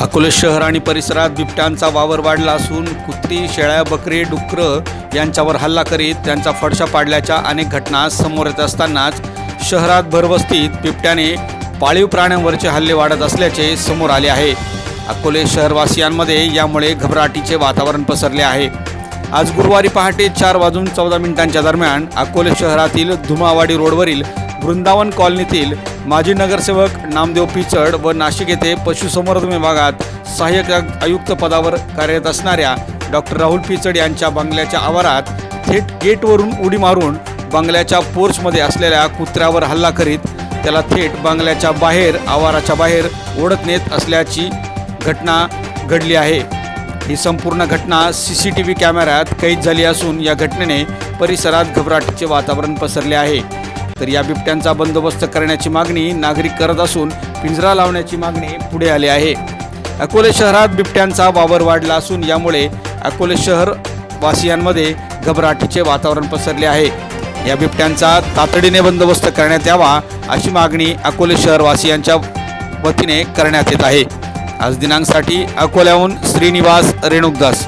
अकोले शहर आणि परिसरात बिबट्यांचा वावर वाढला असून कुत्री शेळ्या बकरी डुकरं यांच्यावर हल्ला करीत त्यांचा फडशा पाडल्याच्या अनेक घटना समोर येत असतानाच शहरात भरवस्तीत बिबट्याने पाळीव प्राण्यांवरचे हल्ले वाढत असल्याचे समोर आले आहे. अकोले शहरवासियांमध्ये यामुळे घबराटीचे वातावरण पसरले आहे. आज गुरुवारी पहाटे चार वाजून चौदा मिनिटांच्या दरम्यान अकोले शहरातील धुमावाडी रोडवरील वृंदावन कॉलनीतील माजी नगरसेवक नामदेव पिचड व नाशिक येथे पशुसंवर्धन विभागात सहाय्यक आयुक्त पदावर कार्यरत असणाऱ्या डॉक्टर राहुल पिचड यांच्या बंगल्याच्या आवारात थेट गेटवरून उडी मारून बंगल्याच्या पोर्चमध्ये असलेल्या कुत्र्यावर हल्ला करीत त्याला थेट बंगल्याच्या बाहेर आवाराच्या बाहेर ओढत नेत असल्याची घटना घडली आहे. ही संपूर्ण घटना सी सी टी व्ही कॅमेऱ्यात कैद झाली असून या घटनेने परिसरात घबराटीचे वातावरण पसरले आहे. तर या बिबट्यांचा बंदोबस्त करण्याची मागणी नागरिक करत असून पिंजरा लावण्याची मागणी पुढे आली आहे. अकोले शहरात बिबट्यांचा वावर वाढला असून यामुळे अकोले शहर वासियांमध्ये घबराटीचे वातावरण पसरले आहे. या बिबट्यांचा तातडीने बंदोबस्त करण्यात यावा अशी मागणी अकोले शहरवासियांच्या वतीने करण्यात येत आहे. आज दिनांकसाठी अकोल्याहून श्रीनिवास रेणुकदास.